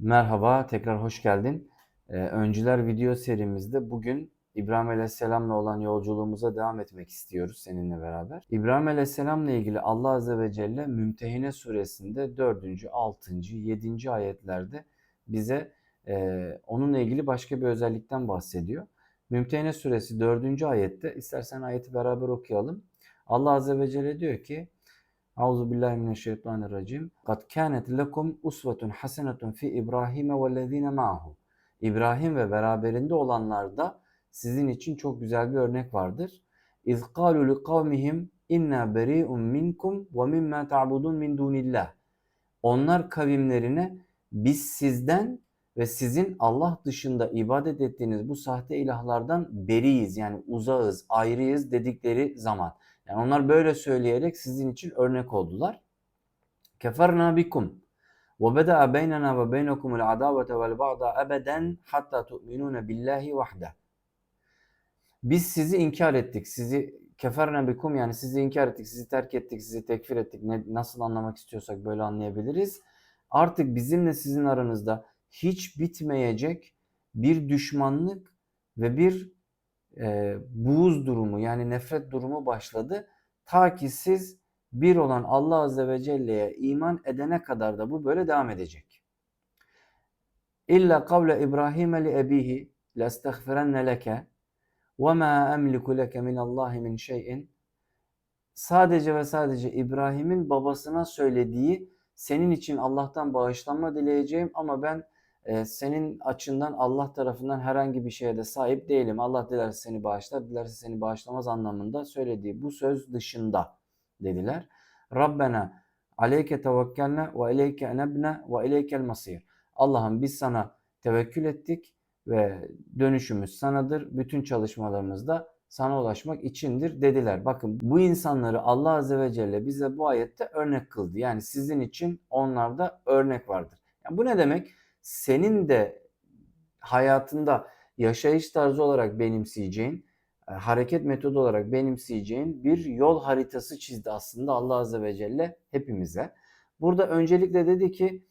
Merhaba, tekrar hoş geldin. Ee, Öncüler video serimizde bugün İbrahim Aleyhisselam'la olan yolculuğumuza devam etmek istiyoruz seninle beraber. İbrahim Aleyhisselam'la ilgili Allah Azze ve Celle Mümtehine suresinde 4., 6., 7. ayetlerde bize e, onunla ilgili başka bir özellikten bahsediyor. Mümtehine suresi 4. ayette, istersen ayeti beraber okuyalım. Allah Azze ve Celle diyor ki, Auzu billahi mineşşeytanirracim. Kad kânet lekum usvetun hasenetun fi İbrahim vellezîne ma'ahu. İbrahim ve beraberinde olanlarda sizin için çok güzel bir örnek vardır. İz kâlu li kavmihim inna beri'un minkum ve mimma ta'budun min dunillah. Onlar kavimlerine biz sizden ve sizin Allah dışında ibadet ettiğiniz bu sahte ilahlardan beriyiz yani uzağız, ayrıyız dedikleri zaman. Yani onlar böyle söyleyerek sizin için örnek oldular. Keferna bikum ve beda beynena ve beynekumul adavete vel ba'da ebeden hatta tu'minune billahi vahde. Biz sizi inkar ettik. Sizi keferna bikum yani sizi inkar ettik, sizi terk ettik, sizi tekfir ettik. Ne, nasıl anlamak istiyorsak böyle anlayabiliriz. Artık bizimle sizin aranızda hiç bitmeyecek bir düşmanlık ve bir e, buğuz durumu yani nefret durumu başladı. Ta ki siz bir olan Allah Azze ve Celle'ye iman edene kadar da bu böyle devam edecek. İlla kavle İbrahim li ebihi lestagfirenne leke ve ma emliku leke min Allahi min şeyin. Sadece ve sadece İbrahim'in babasına söylediği senin için Allah'tan bağışlanma dileyeceğim ama ben e, senin açından Allah tarafından herhangi bir şeye de sahip değilim. Allah dilerse seni bağışlar, dilerse seni bağışlamaz anlamında söylediği bu söz dışında dediler. Rabbena aleyke tevekkelne ve ileyke enebne ve ileykel masir. Allah'ım biz sana tevekkül ettik ve dönüşümüz sanadır. Bütün çalışmalarımız da sana ulaşmak içindir dediler. Bakın bu insanları Allah Azze ve Celle bize bu ayette örnek kıldı. Yani sizin için onlarda örnek vardır. Yani bu ne demek? Senin de hayatında yaşayış tarzı olarak benimseyeceğin, e, hareket metodu olarak benimseyeceğin bir yol haritası çizdi aslında Allah Azze ve Celle hepimize. Burada öncelikle dedi ki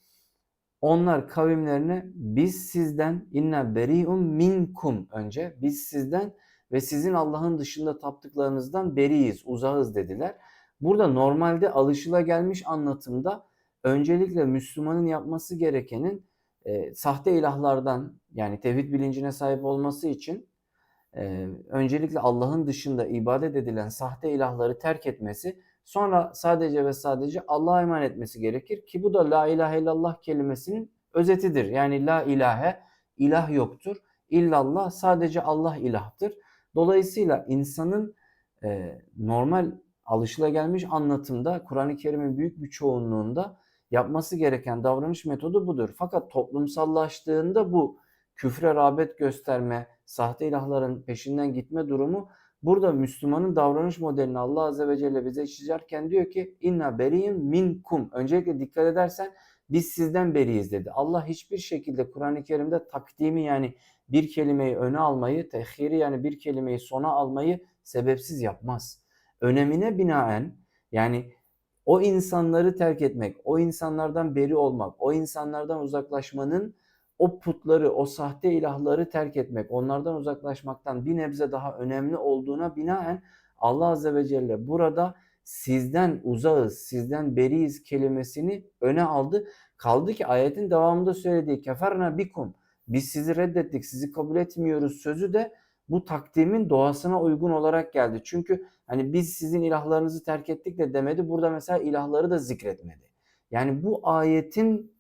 onlar kavimlerine biz sizden inna beri'un minkum önce biz sizden ve sizin Allah'ın dışında taptıklarınızdan beriyiz, uzağız dediler. Burada normalde alışılagelmiş anlatımda öncelikle Müslümanın yapması gerekenin e, sahte ilahlardan yani tevhid bilincine sahip olması için e, öncelikle Allah'ın dışında ibadet edilen sahte ilahları terk etmesi sonra sadece ve sadece Allah'a iman etmesi gerekir ki bu da la ilahe illallah kelimesinin özetidir. Yani la ilahe ilah yoktur. İllallah sadece Allah ilahtır. Dolayısıyla insanın e, normal alışılagelmiş anlatımda Kur'an-ı Kerim'in büyük bir çoğunluğunda yapması gereken davranış metodu budur. Fakat toplumsallaştığında bu küfre rağbet gösterme, sahte ilahların peşinden gitme durumu burada Müslümanın davranış modelini Allah Azze ve Celle bize çizerken diyor ki inna beriyim minkum. Öncelikle dikkat edersen biz sizden beriyiz dedi. Allah hiçbir şekilde Kur'an-ı Kerim'de takdimi yani bir kelimeyi öne almayı, tehiri yani bir kelimeyi sona almayı sebepsiz yapmaz. Önemine binaen yani o insanları terk etmek, o insanlardan beri olmak, o insanlardan uzaklaşmanın o putları, o sahte ilahları terk etmek, onlardan uzaklaşmaktan bir nebze daha önemli olduğuna binaen Allah Azze ve Celle burada sizden uzağız, sizden beriyiz kelimesini öne aldı. Kaldı ki ayetin devamında söylediği keferna bikum, biz sizi reddettik, sizi kabul etmiyoruz sözü de bu takdimin doğasına uygun olarak geldi. Çünkü hani biz sizin ilahlarınızı terk ettik de demedi. Burada mesela ilahları da zikretmedi. Yani bu ayetin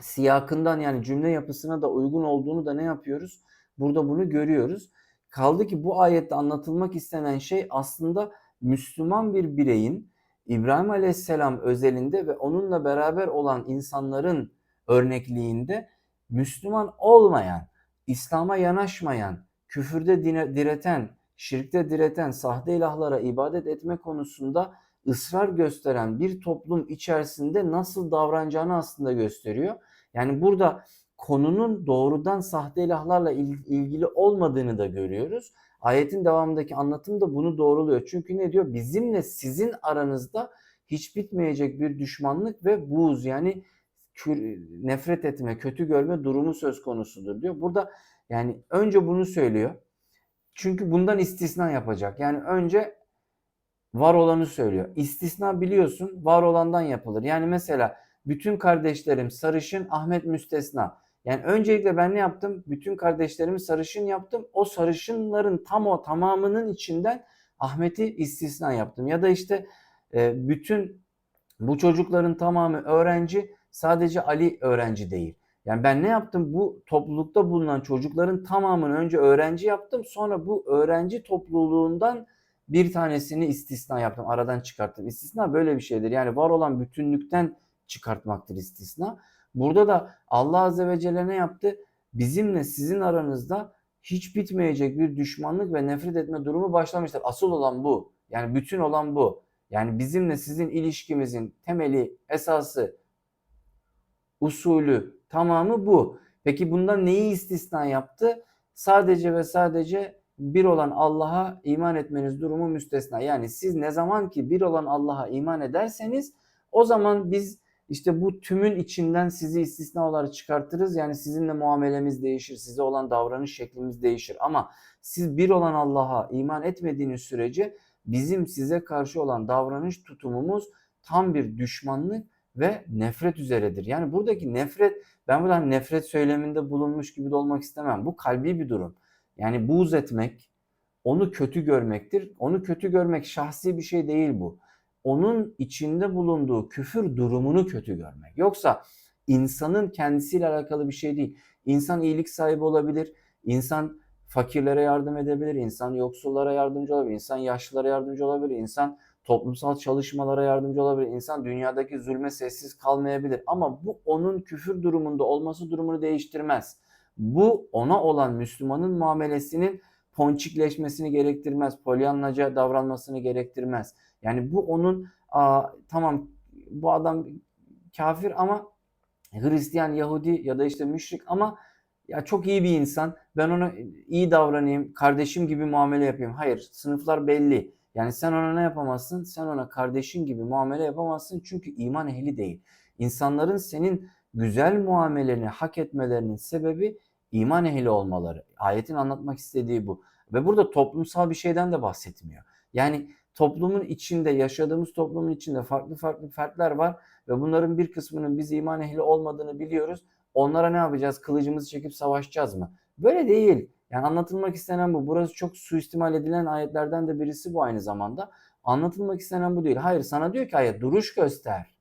siyakından yani cümle yapısına da uygun olduğunu da ne yapıyoruz? Burada bunu görüyoruz. Kaldı ki bu ayette anlatılmak istenen şey aslında Müslüman bir bireyin İbrahim Aleyhisselam özelinde ve onunla beraber olan insanların örnekliğinde Müslüman olmayan, İslam'a yanaşmayan, küfürde direten, şirkte direten, sahte ilahlara ibadet etme konusunda ısrar gösteren bir toplum içerisinde nasıl davranacağını aslında gösteriyor. Yani burada konunun doğrudan sahte ilahlarla ilgili olmadığını da görüyoruz. Ayetin devamındaki anlatım da bunu doğruluyor. Çünkü ne diyor? Bizimle sizin aranızda hiç bitmeyecek bir düşmanlık ve buğz yani nefret etme, kötü görme durumu söz konusudur diyor. Burada yani önce bunu söylüyor. Çünkü bundan istisna yapacak. Yani önce var olanı söylüyor. İstisna biliyorsun var olandan yapılır. Yani mesela bütün kardeşlerim sarışın Ahmet müstesna. Yani öncelikle ben ne yaptım? Bütün kardeşlerimi sarışın yaptım. O sarışınların tam o tamamının içinden Ahmet'i istisna yaptım. Ya da işte e, bütün bu çocukların tamamı öğrenci sadece Ali öğrenci değil. Yani ben ne yaptım? Bu toplulukta bulunan çocukların tamamını önce öğrenci yaptım. Sonra bu öğrenci topluluğundan bir tanesini istisna yaptım. Aradan çıkarttım. İstisna böyle bir şeydir. Yani var olan bütünlükten çıkartmaktır istisna. Burada da Allah Azze ve Celle ne yaptı? Bizimle sizin aranızda hiç bitmeyecek bir düşmanlık ve nefret etme durumu başlamıştır. Asıl olan bu. Yani bütün olan bu. Yani bizimle sizin ilişkimizin temeli, esası, usulü, tamamı bu. Peki bundan neyi istisna yaptı? Sadece ve sadece bir olan Allah'a iman etmeniz durumu müstesna. Yani siz ne zaman ki bir olan Allah'a iman ederseniz o zaman biz işte bu tümün içinden sizi istisna olarak çıkartırız. Yani sizinle muamelemiz değişir, size olan davranış şeklimiz değişir. Ama siz bir olan Allah'a iman etmediğiniz sürece bizim size karşı olan davranış tutumumuz tam bir düşmanlık ve nefret üzeredir. Yani buradaki nefret, ben burada hani nefret söyleminde bulunmuş gibi de olmak istemem. Bu kalbi bir durum. Yani buğz etmek, onu kötü görmektir. Onu kötü görmek şahsi bir şey değil bu. Onun içinde bulunduğu küfür durumunu kötü görmek. Yoksa insanın kendisiyle alakalı bir şey değil. İnsan iyilik sahibi olabilir. İnsan fakirlere yardım edebilir. insan yoksullara yardımcı olabilir. insan yaşlılara yardımcı olabilir. insan toplumsal çalışmalara yardımcı olabilir. İnsan dünyadaki zulme sessiz kalmayabilir. Ama bu onun küfür durumunda olması durumunu değiştirmez. Bu ona olan Müslümanın muamelesinin ponçikleşmesini gerektirmez. Polyanlaca davranmasını gerektirmez. Yani bu onun aa, tamam bu adam kafir ama Hristiyan, Yahudi ya da işte müşrik ama ya çok iyi bir insan. Ben ona iyi davranayım, kardeşim gibi muamele yapayım. Hayır, sınıflar belli. Yani sen ona ne yapamazsın? Sen ona kardeşin gibi muamele yapamazsın çünkü iman ehli değil. İnsanların senin güzel muameleni hak etmelerinin sebebi iman ehli olmaları. Ayetin anlatmak istediği bu. Ve burada toplumsal bir şeyden de bahsetmiyor. Yani toplumun içinde, yaşadığımız toplumun içinde farklı farklı fertler var ve bunların bir kısmının biz iman ehli olmadığını biliyoruz. Onlara ne yapacağız? Kılıcımızı çekip savaşacağız mı? Böyle değil. Yani anlatılmak istenen bu. Burası çok suistimal edilen ayetlerden de birisi bu aynı zamanda. Anlatılmak istenen bu değil. Hayır sana diyor ki ayet duruş göster.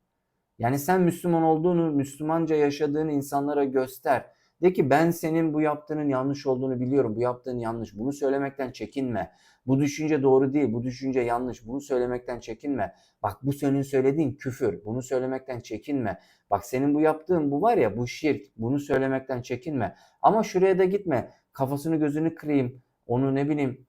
Yani sen Müslüman olduğunu, Müslümanca yaşadığını insanlara göster. De ki ben senin bu yaptığının yanlış olduğunu biliyorum. Bu yaptığın yanlış. Bunu söylemekten çekinme. Bu düşünce doğru değil. Bu düşünce yanlış. Bunu söylemekten çekinme. Bak bu senin söylediğin küfür. Bunu söylemekten çekinme. Bak senin bu yaptığın bu var ya bu şirk. Bunu söylemekten çekinme. Ama şuraya da gitme. Kafasını gözünü kırayım. Onu ne bileyim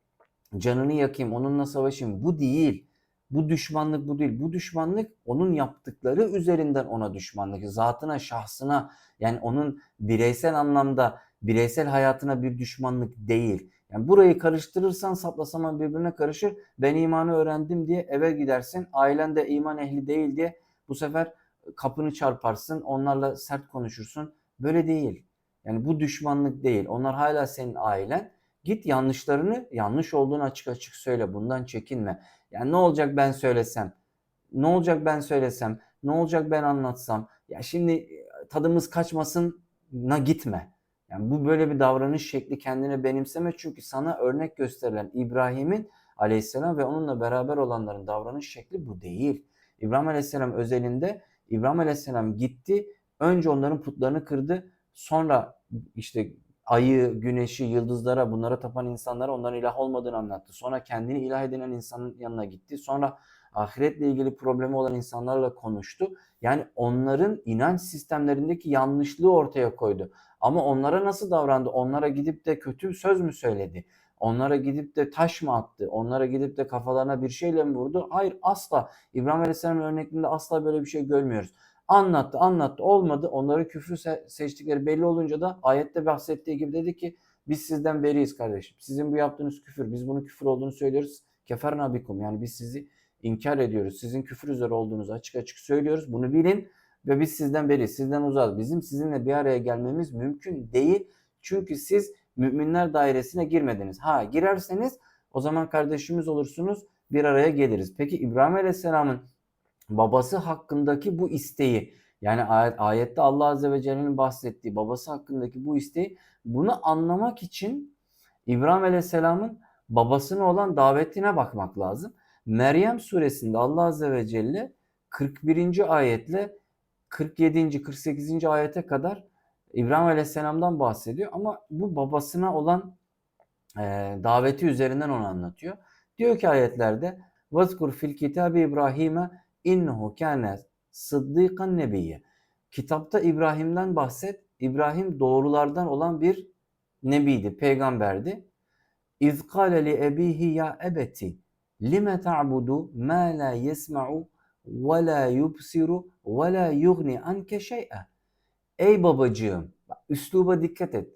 canını yakayım. Onunla savaşayım. Bu değil. Bu düşmanlık bu değil. Bu düşmanlık onun yaptıkları üzerinden ona düşmanlık. Zatına, şahsına yani onun bireysel anlamda bireysel hayatına bir düşmanlık değil. Yani burayı karıştırırsan saplasaman birbirine karışır. Ben imanı öğrendim diye eve gidersin. Ailen de iman ehli değil diye bu sefer kapını çarparsın. Onlarla sert konuşursun. Böyle değil. Yani bu düşmanlık değil. Onlar hala senin ailen. Git yanlışlarını yanlış olduğunu açık açık söyle. Bundan çekinme. Yani ne olacak ben söylesem? Ne olacak ben söylesem? Ne olacak ben anlatsam? Ya şimdi tadımız kaçmasına gitme. Yani bu böyle bir davranış şekli kendine benimseme çünkü sana örnek gösterilen İbrahim'in aleyhisselam ve onunla beraber olanların davranış şekli bu değil. İbrahim aleyhisselam özelinde İbrahim aleyhisselam gitti önce onların putlarını kırdı sonra işte ayı, güneşi, yıldızlara bunlara tapan insanlara onların ilah olmadığını anlattı. Sonra kendini ilah edinen insanın yanına gitti. Sonra ahiretle ilgili problemi olan insanlarla konuştu. Yani onların inanç sistemlerindeki yanlışlığı ortaya koydu. Ama onlara nasıl davrandı? Onlara gidip de kötü söz mü söyledi? Onlara gidip de taş mı attı? Onlara gidip de kafalarına bir şeyle mi vurdu? Hayır asla. İbrahim Aleyhisselam'ın örneğinde asla böyle bir şey görmüyoruz. Anlattı anlattı olmadı. Onları küfrü seçtikleri belli olunca da ayette bahsettiği gibi dedi ki biz sizden beriyiz kardeşim. Sizin bu yaptığınız küfür. Biz bunu küfür olduğunu söylüyoruz. Keferna bikum. Yani biz sizi inkar ediyoruz. Sizin küfür üzere olduğunuzu açık açık söylüyoruz. Bunu bilin. ve biz sizden beri, sizden uzak. Bizim sizinle bir araya gelmemiz mümkün değil. Çünkü siz müminler dairesine girmediniz. Ha girerseniz o zaman kardeşimiz olursunuz bir araya geliriz. Peki İbrahim Aleyhisselam'ın babası hakkındaki bu isteği yani ayette Allah Azze ve Celle'nin bahsettiği babası hakkındaki bu isteği bunu anlamak için İbrahim Aleyhisselam'ın babasına olan davetine bakmak lazım. Meryem suresinde Allah Azze ve Celle 41. ayetle 47. 48. ayete kadar İbrahim Aleyhisselam'dan bahsediyor ama bu babasına olan e, daveti üzerinden onu anlatıyor. Diyor ki ayetlerde وَذْكُرْ fil kitabi İbrahim'e innehu kâne sıddıkan nebiyye. Kitapta İbrahim'den bahset. İbrahim doğrulardan olan bir nebiydi, peygamberdi. İz kâle li ebihi ya ebeti lime ta'budu ma la yesma'u ve la yubsiru ve la yugni anke şey'e. Ey babacığım, üsluba dikkat et.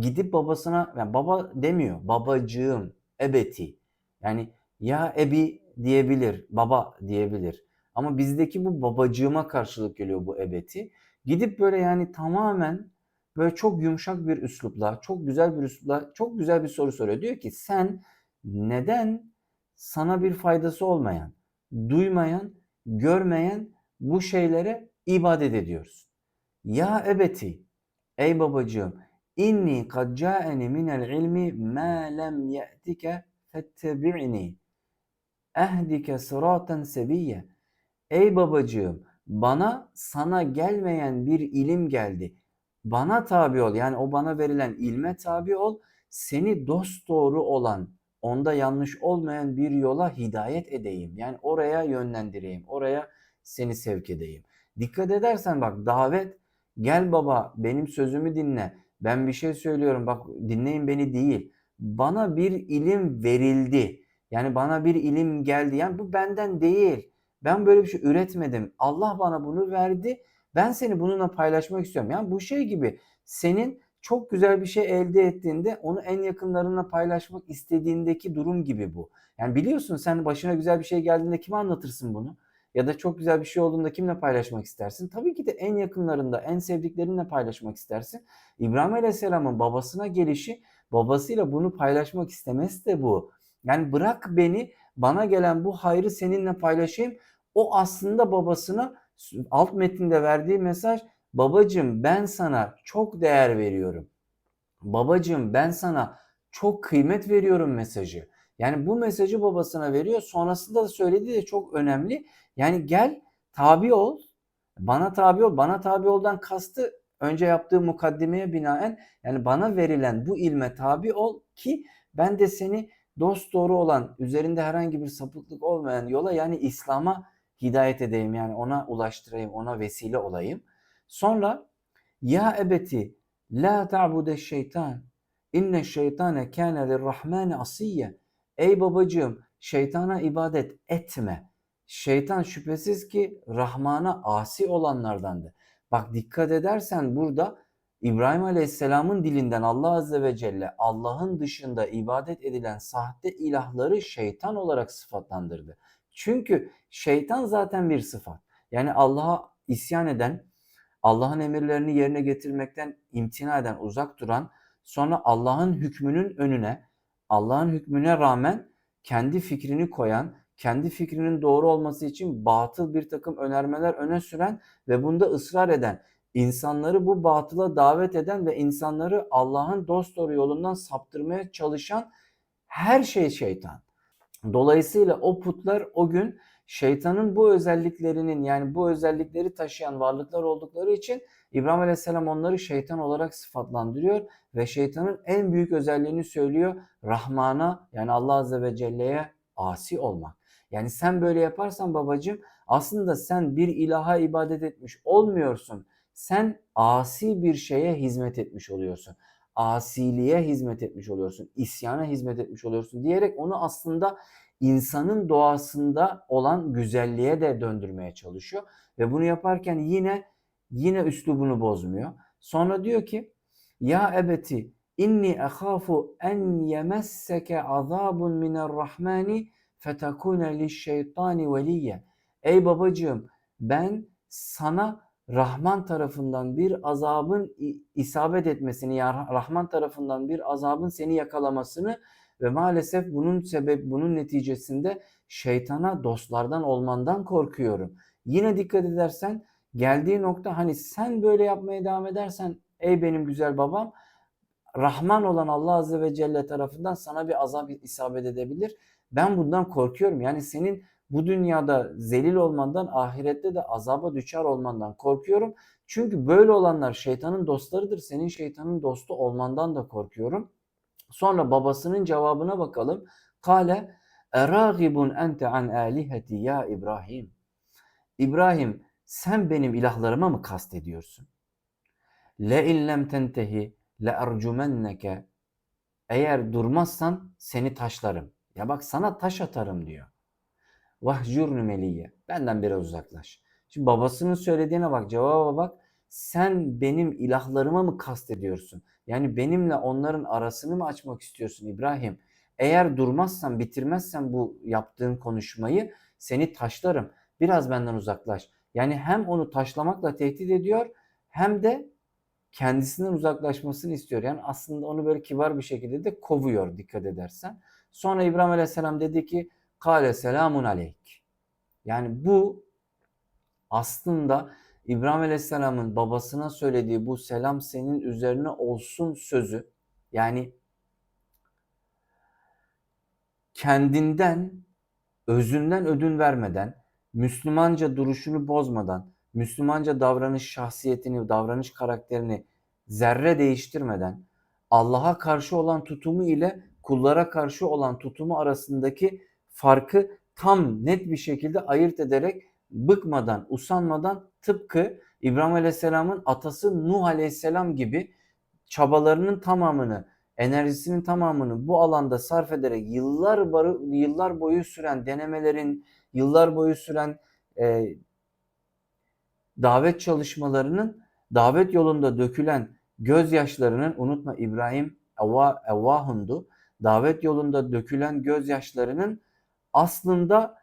Gidip babasına, yani baba demiyor, babacığım, ebeti. Yani ya ebi diyebilir, baba diyebilir. Ama bizdeki bu babacığıma karşılık geliyor bu ebeti. Gidip böyle yani tamamen böyle çok yumuşak bir üslupla, çok güzel bir üslupla, çok güzel bir soru soruyor. Diyor ki sen neden sana bir faydası olmayan, duymayan, görmeyen bu şeylere ibadet ediyorsun? Ya ebeti, ey babacığım, inni kad ca'eni minel ilmi ma lem ye'tike fettebi'ni ehdike sıraten sebiyye. Ey babacığım bana sana gelmeyen bir ilim geldi. Bana tabi ol yani o bana verilen ilme tabi ol. Seni dost doğru olan onda yanlış olmayan bir yola hidayet edeyim. Yani oraya yönlendireyim. Oraya seni sevk edeyim. Dikkat edersen bak davet gel baba benim sözümü dinle. Ben bir şey söylüyorum bak dinleyin beni değil. Bana bir ilim verildi. Yani bana bir ilim geldi. Yani bu benden değil. Ben böyle bir şey üretmedim. Allah bana bunu verdi. Ben seni bununla paylaşmak istiyorum. Yani bu şey gibi senin çok güzel bir şey elde ettiğinde onu en yakınlarınla paylaşmak istediğindeki durum gibi bu. Yani biliyorsun sen başına güzel bir şey geldiğinde kime anlatırsın bunu? Ya da çok güzel bir şey olduğunda kimle paylaşmak istersin? Tabii ki de en yakınlarında, en sevdiklerinle paylaşmak istersin. İbrahim Aleyhisselam'ın babasına gelişi babasıyla bunu paylaşmak istemesi de bu. Yani bırak beni bana gelen bu hayrı seninle paylaşayım. O aslında babasına alt metinde verdiği mesaj babacım ben sana çok değer veriyorum. Babacım ben sana çok kıymet veriyorum mesajı. Yani bu mesajı babasına veriyor. Sonrasında da söylediği de çok önemli. Yani gel tabi ol. Bana tabi ol. Bana tabi oldan kastı önce yaptığı mukaddimeye binaen yani bana verilen bu ilme tabi ol ki ben de seni dost doğru olan, üzerinde herhangi bir sapıklık olmayan yola yani İslam'a hidayet edeyim yani ona ulaştırayım, ona vesile olayım. Sonra ya ebeti la ta'bude şeytan inne şeytane kâne lirrahmâne asiyye. Ey babacığım şeytana ibadet etme. Şeytan şüphesiz ki Rahman'a asi olanlardandı. Bak dikkat edersen burada İbrahim Aleyhisselam'ın dilinden Allah Azze ve Celle Allah'ın dışında ibadet edilen sahte ilahları şeytan olarak sıfatlandırdı. Çünkü şeytan zaten bir sıfat. Yani Allah'a isyan eden, Allah'ın emirlerini yerine getirmekten imtina eden, uzak duran, sonra Allah'ın hükmünün önüne, Allah'ın hükmüne rağmen kendi fikrini koyan, kendi fikrinin doğru olması için batıl bir takım önermeler öne süren ve bunda ısrar eden, insanları bu batıla davet eden ve insanları Allah'ın dost doğru yolundan saptırmaya çalışan her şey şeytan. Dolayısıyla o putlar o gün şeytanın bu özelliklerinin yani bu özellikleri taşıyan varlıklar oldukları için İbrahim Aleyhisselam onları şeytan olarak sıfatlandırıyor ve şeytanın en büyük özelliğini söylüyor. Rahman'a yani Allah Azze ve Celle'ye asi olmak. Yani sen böyle yaparsan babacığım aslında sen bir ilaha ibadet etmiş olmuyorsun sen asi bir şeye hizmet etmiş oluyorsun. Asiliğe hizmet etmiş oluyorsun. İsyana hizmet etmiş oluyorsun diyerek onu aslında insanın doğasında olan güzelliğe de döndürmeye çalışıyor. Ve bunu yaparken yine yine üslubunu bozmuyor. Sonra diyor ki ya ebeti inni ehafu en yemesseke azabun minarrahmani fetekune lişşeytani veliyye. Ey babacığım ben sana Rahman tarafından bir azabın isabet etmesini, ya Rahman tarafından bir azabın seni yakalamasını ve maalesef bunun sebep bunun neticesinde şeytana dostlardan olmandan korkuyorum. Yine dikkat edersen geldiği nokta hani sen böyle yapmaya devam edersen ey benim güzel babam Rahman olan Allah Azze ve Celle tarafından sana bir azap isabet edebilir. Ben bundan korkuyorum. Yani senin bu dünyada zelil olmandan, ahirette de azaba düşer olmandan korkuyorum. Çünkü böyle olanlar şeytanın dostlarıdır. Senin şeytanın dostu olmandan da korkuyorum. Sonra babasının cevabına bakalım. Kale eragibun ente an aliheti ya İbrahim. İbrahim sen benim ilahlarıma mı kastediyorsun? Le illem tentehi le ercumenneke. Eğer durmazsan seni taşlarım. Ya bak sana taş atarım diyor. Vahcurnu meliye. Benden biraz uzaklaş. Şimdi babasının söylediğine bak, cevaba bak. Sen benim ilahlarıma mı kastediyorsun? Yani benimle onların arasını mı açmak istiyorsun İbrahim? Eğer durmazsan, bitirmezsen bu yaptığın konuşmayı seni taşlarım. Biraz benden uzaklaş. Yani hem onu taşlamakla tehdit ediyor hem de kendisinden uzaklaşmasını istiyor. Yani aslında onu böyle kibar bir şekilde de kovuyor dikkat edersen. Sonra İbrahim Aleyhisselam dedi ki Kale selamun aleyk. Yani bu aslında İbrahim Aleyhisselam'ın babasına söylediği bu selam senin üzerine olsun sözü. Yani kendinden, özünden ödün vermeden, Müslümanca duruşunu bozmadan, Müslümanca davranış şahsiyetini, davranış karakterini zerre değiştirmeden Allah'a karşı olan tutumu ile kullara karşı olan tutumu arasındaki farkı tam net bir şekilde ayırt ederek bıkmadan, usanmadan tıpkı İbrahim Aleyhisselam'ın atası Nuh Aleyhisselam gibi çabalarının tamamını, enerjisinin tamamını bu alanda sarf ederek yıllar boyu, yıllar boyu süren denemelerin, yıllar boyu süren e, davet çalışmalarının, davet yolunda dökülen gözyaşlarının, unutma İbrahim Evva, Evvahundu, davet yolunda dökülen gözyaşlarının aslında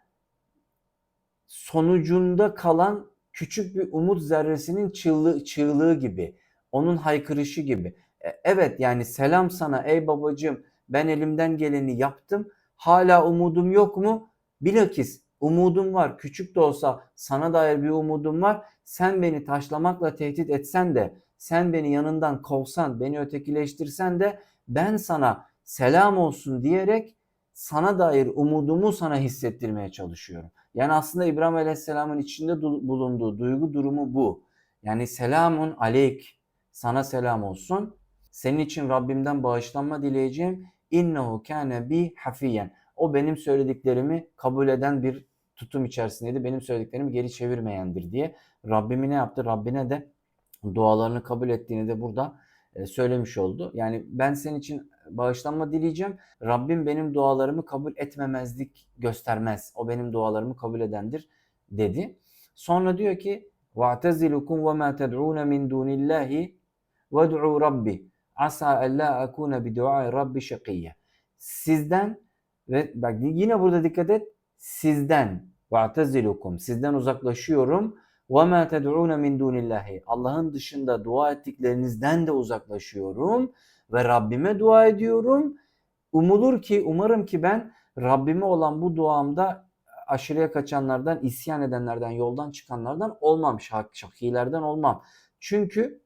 sonucunda kalan küçük bir umut zerresinin çığlığı, çığlığı gibi, onun haykırışı gibi. E, Evet yani selam sana ey babacığım ben elimden geleni yaptım. Hala umudum yok mu? Bilakis umudum var. Küçük de olsa sana dair bir umudum var. Sen beni taşlamakla tehdit etsen de, sen beni yanından kovsan, beni ötekileştirsen de ben sana selam olsun diyerek sana dair umudumu sana hissettirmeye çalışıyorum. Yani aslında İbrahim Aleyhisselam'ın içinde bulunduğu duygu durumu bu. Yani selamun aleyk, sana selam olsun. Senin için Rabbimden bağışlanma dileyeceğim. İnnehu kâne bi hafiyen. O benim söylediklerimi kabul eden bir tutum içerisindeydi. Benim söylediklerimi geri çevirmeyendir diye. Rabbimi ne yaptı? Rabbine de dualarını kabul ettiğini de burada söylemiş oldu. Yani ben senin için bağışlanma dileyeceğim. Rabbim benim dualarımı kabul etmemezlik göstermez. O benim dualarımı kabul edendir dedi. Sonra diyor ki وَاَعْتَزِلُكُمْ وَمَا تَدْعُونَ مِنْ دُونِ اللّٰهِ وَدْعُوا رَبِّي asa ella akuna bi duai rabbi şakiyye. Sizden ve bak yine burada dikkat et. Sizden ve'tezilukum. Sizden uzaklaşıyorum. ve ma ted'un min dunillahi. Allah'ın dışında dua ettiklerinizden de uzaklaşıyorum ve Rabbime dua ediyorum. Umulur ki, umarım ki ben Rabbime olan bu duamda aşırıya kaçanlardan, isyan edenlerden, yoldan çıkanlardan olmam, şak, şakilerden olmam. Çünkü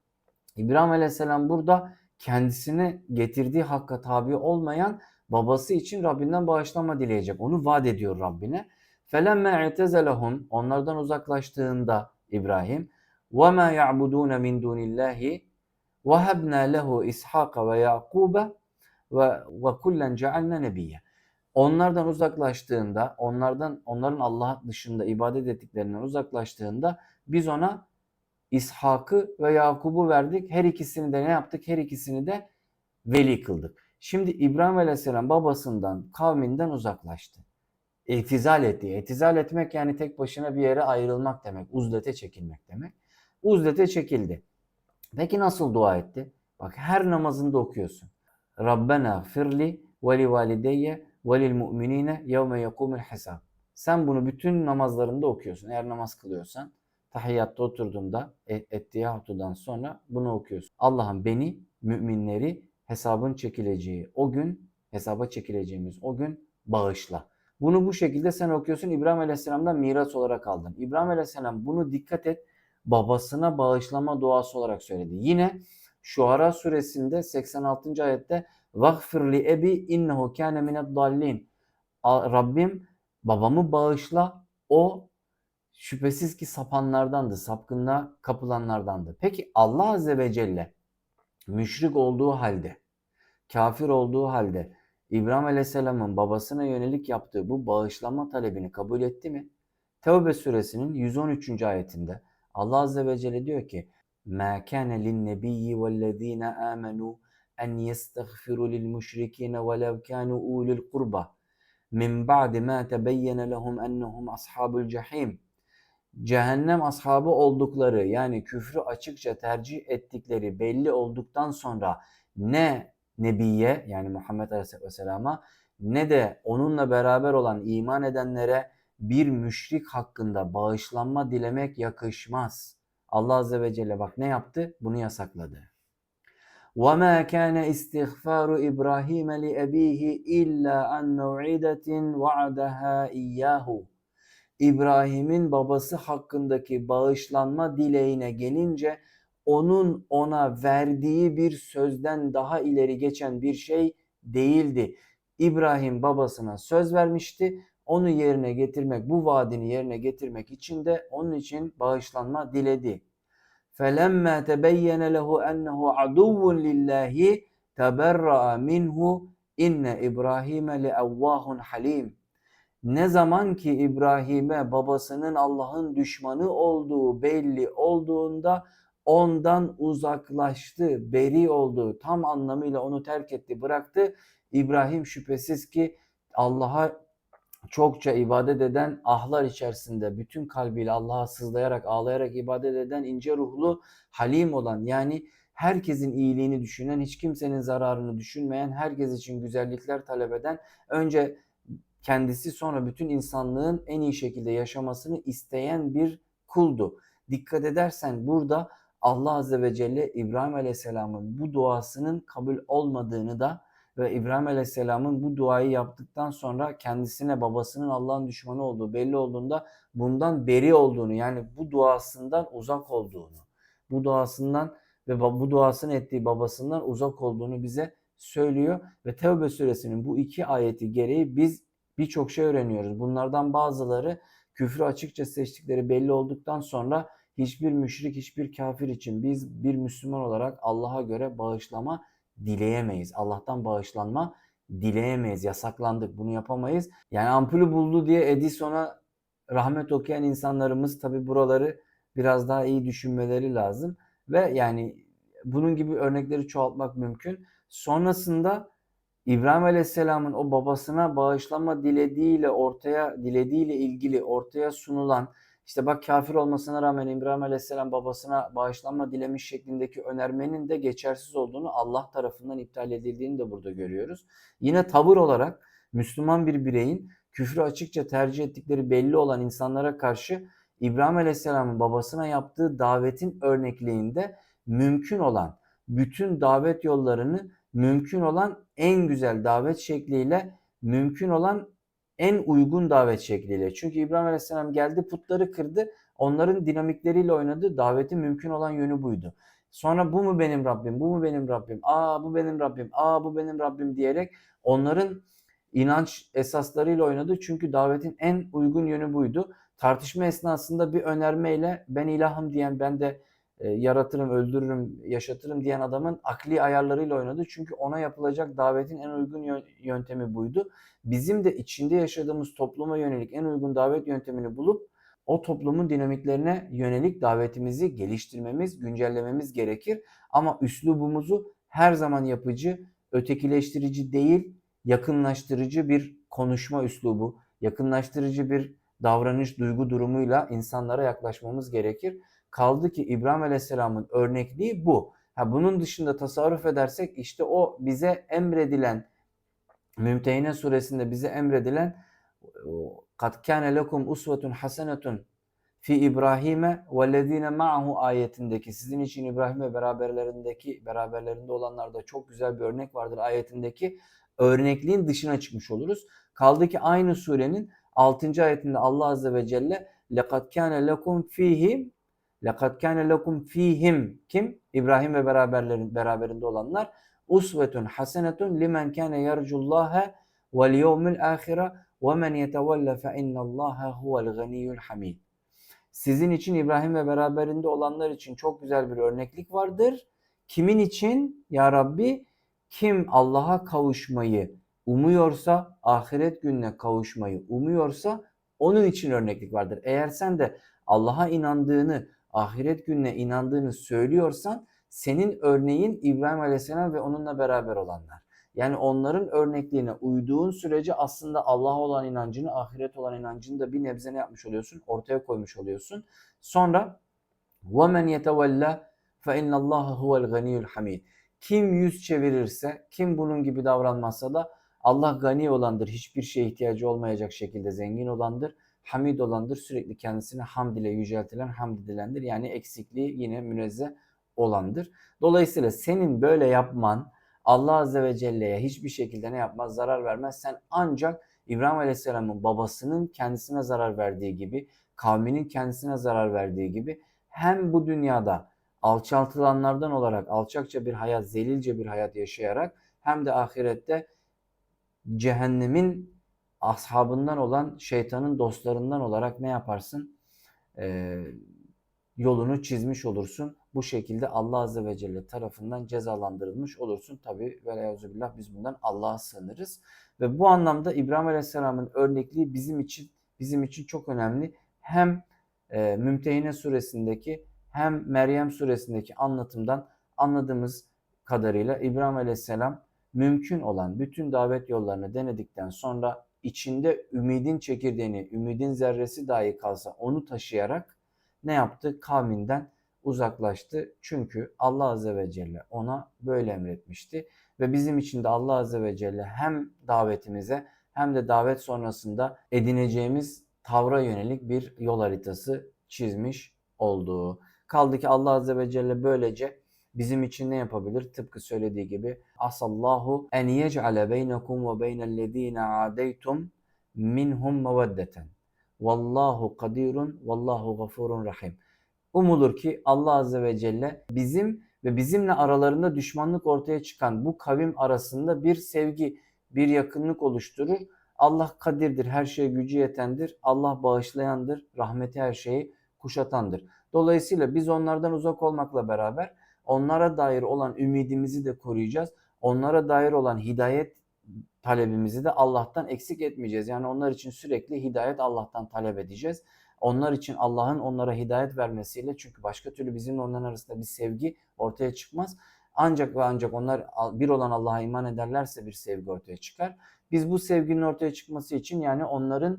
İbrahim Aleyhisselam burada kendisine getirdiği hakka tabi olmayan babası için Rabbinden bağışlanma dileyecek. Onu vaat ediyor Rabbine. فَلَمَّا اَعْتَزَلَهُمْ Onlardan uzaklaştığında İbrahim وَمَا يَعْبُدُونَ مِنْ دُونِ اللّٰهِ وَهَبْنَا لَهُ إِسْحَاقَ وَيَعْقُوبَ وَكُلًّا جَعَلْنَا نَبِيًّا Onlardan uzaklaştığında, onlardan onların Allah dışında ibadet ettiklerinden uzaklaştığında biz ona İshak'ı ve Yakub'u verdik. Her ikisini de ne yaptık? Her ikisini de veli kıldık. Şimdi İbrahim Aleyhisselam babasından, kavminden uzaklaştı. İtizal etti. İtizal etmek yani tek başına bir yere ayrılmak demek. Uzlete çekilmek demek. Uzlete çekildi. Peki nasıl dua etti? Bak her namazında okuyorsun. Rabbena firli ve li valideyye ve lil mu'minine yevme yekumul hesab. Sen bunu bütün namazlarında okuyorsun. Eğer namaz kılıyorsan tahiyyatta oturduğumda e- ettiyatudan sonra bunu okuyorsun. Allah'ım beni müminleri hesabın çekileceği o gün hesaba çekileceğimiz o gün bağışla. Bunu bu şekilde sen okuyorsun. İbrahim Aleyhisselam'dan miras olarak aldın. İbrahim Aleyhisselam bunu dikkat et babasına bağışlama duası olarak söyledi. Yine Şuara suresinde 86. ayette Vagfir li ebi innehu kâne mineddallin. Rabbim babamı bağışla o şüphesiz ki sapanlardandı, sapkınlığa kapılanlardandı. Peki Allah Azze ve Celle müşrik olduğu halde, kafir olduğu halde İbrahim Aleyhisselam'ın babasına yönelik yaptığı bu bağışlama talebini kabul etti mi? Tevbe suresinin 113. ayetinde Allah Azze ve Celle diyor ki مَا كَانَ لِلنَّبِيِّ وَالَّذ۪ينَ آمَنُوا أَنْ يَسْتَغْفِرُوا لِلْمُشْرِكِينَ وَلَوْ كَانُوا أُولِي الْقُرْبَى مِنْ بَعْدِ مَا تَبَيَّنَ لَهُمْ أَنَّهُمْ أَصْحَابُ الْجَحِيمِ Cehennem ashabı oldukları yani küfrü açıkça tercih ettikleri belli olduktan sonra ne Nebiye yani Muhammed Aleyhisselam'a ne de onunla beraber olan iman edenlere bir müşrik hakkında bağışlanma dilemek yakışmaz. Allah Azze ve Celle bak ne yaptı? Bunu yasakladı. وَمَا كَانَ اِسْتِغْفَارُ إِبْرَاهِيمَ لِأَب۪يهِ إِلَّا عَنْ مَوْعِدَةٍ وَعَدَهَا إِيَّاهُ İbrahim'in babası hakkındaki bağışlanma dileğine gelince onun ona verdiği bir sözden daha ileri geçen bir şey değildi. İbrahim babasına söz vermişti. Onu yerine getirmek, bu vaadini yerine getirmek için de onun için bağışlanma diledi. فَلَمَّا تَبَيَّنَ لَهُ أَنَّهُ عَدُوٌ لِلّٰهِ تَبَرَّأَ مِنْهُ inne İbrahim'e leavvahun halim. Ne zaman ki İbrahim'e babasının Allah'ın düşmanı olduğu belli olduğunda ondan uzaklaştı, beri oldu. Tam anlamıyla onu terk etti, bıraktı. İbrahim şüphesiz ki Allah'a çokça ibadet eden ahlar içerisinde bütün kalbiyle Allah'a sızlayarak, ağlayarak ibadet eden ince ruhlu, halim olan yani herkesin iyiliğini düşünen, hiç kimsenin zararını düşünmeyen, herkes için güzellikler talep eden, önce kendisi sonra bütün insanlığın en iyi şekilde yaşamasını isteyen bir kuldu. Dikkat edersen burada Allah Azze ve Celle İbrahim Aleyhisselam'ın bu duasının kabul olmadığını da ve İbrahim Aleyhisselam'ın bu duayı yaptıktan sonra kendisine babasının Allah'ın düşmanı olduğu belli olduğunda bundan beri olduğunu yani bu duasından uzak olduğunu, bu duasından ve bu duasını ettiği babasından uzak olduğunu bize söylüyor ve Tevbe suresinin bu iki ayeti gereği biz birçok şey öğreniyoruz. Bunlardan bazıları küfrü açıkça seçtikleri belli olduktan sonra hiçbir müşrik, hiçbir kafir için biz bir Müslüman olarak Allah'a göre bağışlama dileyemeyiz. Allah'tan bağışlanma dileyemeyiz. Yasaklandık. Bunu yapamayız. Yani ampulü buldu diye Edison'a rahmet okuyan insanlarımız tabi buraları biraz daha iyi düşünmeleri lazım. Ve yani bunun gibi örnekleri çoğaltmak mümkün. Sonrasında İbrahim Aleyhisselam'ın o babasına bağışlanma dilediğiyle ortaya dilediğiyle ilgili ortaya sunulan işte bak kafir olmasına rağmen İbrahim Aleyhisselam babasına bağışlanma dilemiş şeklindeki önermenin de geçersiz olduğunu Allah tarafından iptal edildiğini de burada görüyoruz. Yine tavır olarak Müslüman bir bireyin küfrü açıkça tercih ettikleri belli olan insanlara karşı İbrahim Aleyhisselam'ın babasına yaptığı davetin örnekliğinde mümkün olan bütün davet yollarını mümkün olan en güzel davet şekliyle mümkün olan en uygun davet şekliyle. Çünkü İbrahim Aleyhisselam geldi putları kırdı. Onların dinamikleriyle oynadı. Davetin mümkün olan yönü buydu. Sonra bu mu benim Rabbim, bu mu benim Rabbim, aa bu benim Rabbim, aa bu benim Rabbim diyerek onların inanç esaslarıyla oynadı. Çünkü davetin en uygun yönü buydu. Tartışma esnasında bir önermeyle ben ilahım diyen, ben de e, yaratırım, öldürürüm, yaşatırım diyen adamın akli ayarlarıyla oynadı. Çünkü ona yapılacak davetin en uygun yöntemi buydu. Bizim de içinde yaşadığımız topluma yönelik en uygun davet yöntemini bulup o toplumun dinamiklerine yönelik davetimizi geliştirmemiz, güncellememiz gerekir. Ama üslubumuzu her zaman yapıcı, ötekileştirici değil, yakınlaştırıcı bir konuşma üslubu, yakınlaştırıcı bir davranış, duygu durumuyla insanlara yaklaşmamız gerekir. Kaldı ki İbrahim Aleyhisselam'ın örnekliği bu. Ha bunun dışında tasarruf edersek işte o bize emredilen Mümtehine suresinde bize emredilen kat kâne lekum usvetun hasenetun fi İbrahim'e vellezine ma'hu ayetindeki sizin için İbrahim'e beraberlerindeki beraberlerinde olanlarda çok güzel bir örnek vardır ayetindeki örnekliğin dışına çıkmış oluruz. Kaldı ki aynı surenin 6. ayetinde Allah azze ve celle lekat kâne lekum fihim لَقَدْ كَانَ لَكُمْ ف۪يهِمْ Kim? İbrahim ve beraberlerin, beraberinde olanlar. Usvetun hasenetun limen kâne yercullâhe vel yevmil âhire ve men yetevelle fe innallâhe huvel ganiyyul hamid. Sizin için İbrahim ve beraberinde olanlar için çok güzel bir örneklik vardır. Kimin için? Ya Rabbi kim Allah'a kavuşmayı umuyorsa, ahiret gününe kavuşmayı umuyorsa onun için örneklik vardır. Eğer sen de Allah'a inandığını, ahiret gününe inandığını söylüyorsan senin örneğin İbrahim Aleyhisselam ve onunla beraber olanlar. Yani onların örnekliğine uyduğun sürece aslında Allah'a olan inancını, ahiret olan inancını da bir nebze ne yapmış oluyorsun? Ortaya koymuş oluyorsun. Sonra وَمَنْ يَتَوَلَّ فَاِنَّ اللّٰهَ هُوَ الْغَنِيُّ الْحَمِيدُ Kim yüz çevirirse, kim bunun gibi davranmazsa da Allah gani olandır. Hiçbir şeye ihtiyacı olmayacak şekilde zengin olandır. Hamid olandır. Sürekli kendisine hamd ile yüceltilen, hamd edilendir. Yani eksikliği yine münezzeh olandır. Dolayısıyla senin böyle yapman Allah Azze ve Celle'ye hiçbir şekilde ne yapmaz? Zarar vermez. Sen ancak İbrahim Aleyhisselam'ın babasının kendisine zarar verdiği gibi, kavminin kendisine zarar verdiği gibi hem bu dünyada alçaltılanlardan olarak alçakça bir hayat, zelilce bir hayat yaşayarak hem de ahirette cehennemin ashabından olan şeytanın dostlarından olarak ne yaparsın? Ee, yolunu çizmiş olursun. Bu şekilde Allah Azze ve Celle tarafından cezalandırılmış olursun. Tabi billah biz bundan Allah'a sığınırız. Ve bu anlamda İbrahim Aleyhisselam'ın örnekliği bizim için bizim için çok önemli. Hem e, Mümtehine suresindeki hem Meryem suresindeki anlatımdan anladığımız kadarıyla İbrahim Aleyhisselam mümkün olan bütün davet yollarını denedikten sonra içinde ümidin çekirdeğini, ümidin zerresi dahi kalsa onu taşıyarak ne yaptı? Kavminden uzaklaştı. Çünkü Allah Azze ve Celle ona böyle emretmişti. Ve bizim için de Allah Azze ve Celle hem davetimize hem de davet sonrasında edineceğimiz tavra yönelik bir yol haritası çizmiş olduğu. Kaldı ki Allah Azze ve Celle böylece bizim için ne yapabilir? Tıpkı söylediği gibi asallahu en yec'ale beynekum ve beynellezine adeytum minhum meveddeten. Vallahu kadirun vallahu gafurun rahim. Umulur ki Allah Azze ve Celle bizim ve bizimle aralarında düşmanlık ortaya çıkan bu kavim arasında bir sevgi, bir yakınlık oluşturur. Allah kadirdir, her şeye gücü yetendir. Allah bağışlayandır, rahmeti her şeyi kuşatandır. Dolayısıyla biz onlardan uzak olmakla beraber onlara dair olan ümidimizi de koruyacağız. Onlara dair olan hidayet talebimizi de Allah'tan eksik etmeyeceğiz. Yani onlar için sürekli hidayet Allah'tan talep edeceğiz. Onlar için Allah'ın onlara hidayet vermesiyle çünkü başka türlü bizimle onların arasında bir sevgi ortaya çıkmaz. Ancak ve ancak onlar bir olan Allah'a iman ederlerse bir sevgi ortaya çıkar. Biz bu sevginin ortaya çıkması için yani onların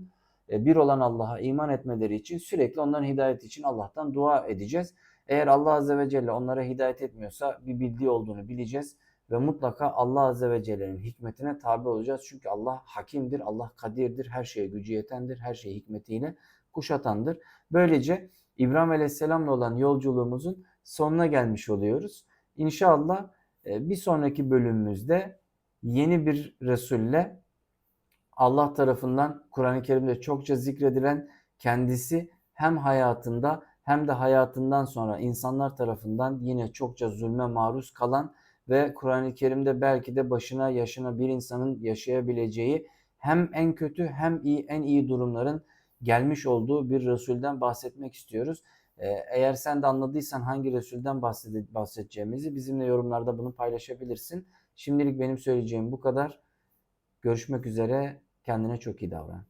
e, bir olan Allah'a iman etmeleri için sürekli onların hidayeti için Allah'tan dua edeceğiz. Eğer Allah Azze ve Celle onlara hidayet etmiyorsa bir bildiği olduğunu bileceğiz ve mutlaka Allah Azze ve Celle'nin hikmetine tabi olacağız. Çünkü Allah hakimdir, Allah kadirdir, her şeye gücü yetendir, her şeyi hikmetiyle kuşatandır. Böylece İbrahim Aleyhisselam'la olan yolculuğumuzun sonuna gelmiş oluyoruz. İnşallah e, bir sonraki bölümümüzde yeni bir Resul'le Allah tarafından Kur'an-ı Kerim'de çokça zikredilen kendisi hem hayatında hem de hayatından sonra insanlar tarafından yine çokça zulme maruz kalan ve Kur'an-ı Kerim'de belki de başına yaşına bir insanın yaşayabileceği hem en kötü hem iyi en iyi durumların gelmiş olduğu bir Resul'den bahsetmek istiyoruz. Ee, eğer sen de anladıysan hangi Resul'den bahsedeceğimizi bizimle yorumlarda bunu paylaşabilirsin. Şimdilik benim söyleyeceğim bu kadar. Görüşmek üzere. Kendine çok iyi davran.